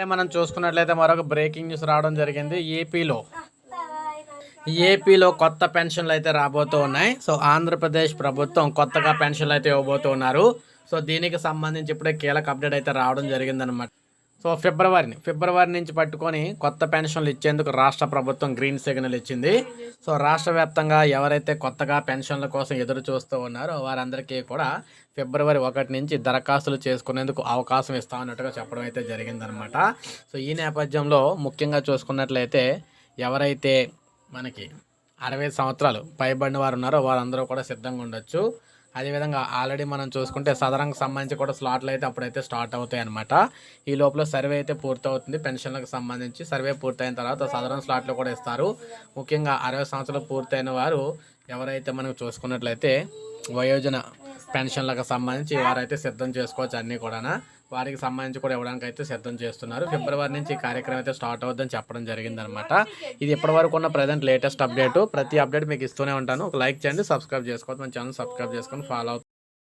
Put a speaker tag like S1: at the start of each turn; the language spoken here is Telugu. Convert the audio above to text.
S1: ఇప్పుడే మనం చూసుకున్నట్లయితే మరొక బ్రేకింగ్ న్యూస్ రావడం జరిగింది. ఏపీలో ఏపీలో కొత్త పెన్షన్లు అయితే రాబోతూ ఉన్నాయి. సో ఆంధ్రప్రదేశ్ ప్రభుత్వం కొత్తగా పెన్షన్లు అయితే ఇవ్వబోతున్నారు సో దీనికి సంబంధించి ఇప్పుడే కీలక అప్డేట్ అయితే రావడం జరిగిందనమాట సో ఫిబ్రవరిని ఫిబ్రవరి నుంచి పట్టుకొని కొత్త పెన్షన్లు ఇచ్చేందుకు రాష్ట్ర ప్రభుత్వం గ్రీన్ సిగ్నల్ ఇచ్చింది. సో రాష్ట్ర వ్యాప్తంగా ఎవరైతే కొత్తగా పెన్షన్ల కోసం ఎదురు చూస్తూ ఉన్నారో వారందరికీ కూడా ఫిబ్రవరి ఒకటి నుంచి దరఖాస్తులు చేసుకునేందుకు అవకాశం ఇస్తామన్నట్టుగా చెప్పడం అయితే జరిగిందనమాట. సో ఈ నేపథ్యంలో ముఖ్యంగా చూసుకున్నట్లయితే ఎవరైతే మనకి అరవై సంవత్సరాలు పైబడిన వారు ఉన్నారో వారందరూ కూడా సిద్ధంగా ఉండొచ్చు. అదేవిధంగా ఆల్రెడీ మనం చూసుకుంటే సదరంకి సంబంధించి కూడా స్లాట్లు అయితే అప్పుడైతే స్టార్ట్ అవుతాయి అనమాట ఈ లోపల సర్వే అయితే పూర్తవుతుంది. పెన్షన్లకు సంబంధించి సర్వే పూర్తయిన తర్వాత సదరన్ స్లాట్లు కూడా ఇస్తారు. ముఖ్యంగా అరవై సంవత్సరాలు పూర్తయిన వారు ఎవరైతే మనం చూసుకున్నట్లయితే వయోజన పెన్షన్లకు సంబంధించి వారైతే సిద్ధం చేసుకోవచ్చు అన్నీ కూడా వారికి సంబంధించి కూడా ఇవ్వడానికి అయితే సిద్ధం చేస్తున్నారు. ఫిబ్రవరి నుంచి ఈ కార్యక్రమం అయితే స్టార్ట్ అవుద్దని చెప్పడం జరిగిందనమాట ఇది ఇప్పటివరకు ఉన్న ప్రజెంట్ లేటెస్ట్ అప్డేట్. ప్రతి అప్డేట్ మీకు ఇస్తూనే ఉంటాను. ఒక లైక్ చేయండి సబ్స్క్రైబ్ చేసుకోవద్దు. మన ఛానల్ సబ్స్క్రైబ్ చేసుకొని ఫాలో